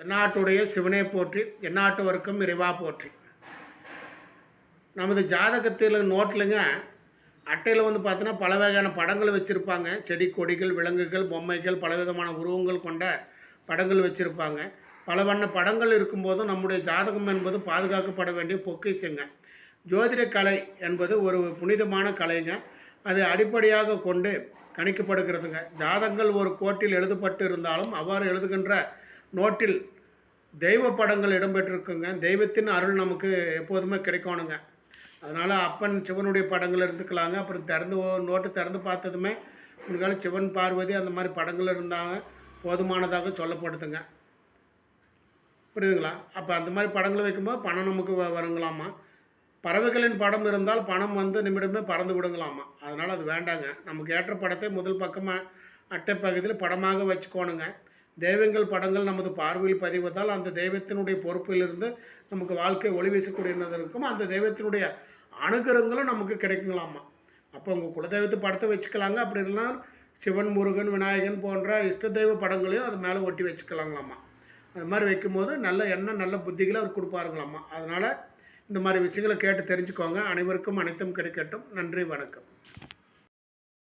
தென்னாட்டுடைய சிவனை போற்றி எந்நாட்டவருக்கும் இறைவா போற்றி. நமது ஜாதகத்தில் நோட்லுங்க அட்டையில் வந்து பார்த்தீங்கன்னா பல வகையான படங்கள் வச்சுருப்பாங்க. செடி கொடிகள் விலங்குகள் பொம்மைகள் பலவிதமான உருவங்கள் கொண்ட படங்கள் வச்சுருப்பாங்க. பல வண்ண படங்கள் இருக்கும்போதும் நம்முடைய ஜாதகம் என்பது பாதுகாக்கப்பட வேண்டிய பொக்கிஷங்க. ஜோதிட கலை என்பது ஒரு புனிதமான கலைங்க. அதை அடிப்படையாக கொண்டு கணிக்கப்படுகிறதுங்க. ஜாதகங்கள் ஒரு கோட்டில் எழுதப்பட்டு இருந்தாலும் அவ்வாறு எழுதுகின்ற நோட்டில் தெய்வ படங்கள் இடம்பெற்றிருக்குங்க. தெய்வத்தின் அருள் நமக்கு எப்போதுமே கிடைக்கணுங்க. அதனால் அப்பன் சிவனுடைய படங்கள் இருந்துக்கலாங்க. அப்புறம் திறந்து ஓ- நோட்டு திறந்து பார்த்ததுமே முன்னால சிவன் பார்வதி அந்த மாதிரி படங்கள் இருந்தாங்க. போதுமானதாக சொல்லப்படுதுங்க. புரியுதுங்களா? அப்போ அந்த மாதிரி படங்கள் வைக்கும்போது பணம் நமக்கு வ- வருங்களாமா பறவைகளின் படம் இருந்தால் பணம் வந்து நிமிடமே பறந்து விடுங்களாமா அதனால் அது வேண்டாங்க. நமக்கு ஏற்ற படத்தை முதல் பக்கமாக அட்டை பகுதியில் படமாக வச்சுக்கோணுங்க. தெய்வங்கள் படங்கள் நமது பார்வையில் பதிவதால் அந்த தெய்வத்தினுடைய பொறுப்பிலிருந்து நமக்கு வாழ்க்கை ஒளி வீசக்கூடியதாக இருக்கும் அந்த தெய்வத்தினுடைய அனுகிரகங்களும் நமக்கு கிடைக்குங்களாமா அப்போ உங்கள் குலதெய்வத்து படத்தை வச்சுக்கலாங்க. அப்படி இல்லைன்னா சிவன் முருகன் விநாயகன் போன்ற இஷ்ட தெய்வ படங்களையும் அது மேலே ஒட்டி வச்சுக்கலாங்களாம்மா அது மாதிரி வைக்கும்போது நல்ல எண்ணம் நல்ல புத்திகளை அவர் கொடுப்பாருங்களாம்மா அதனால் இந்த மாதிரி விஷயங்களை கேட்டு தெரிஞ்சுக்கோங்க. அனைவருக்கும் அனைத்தும் கிடைக்கட்டும். நன்றி வணக்கம்.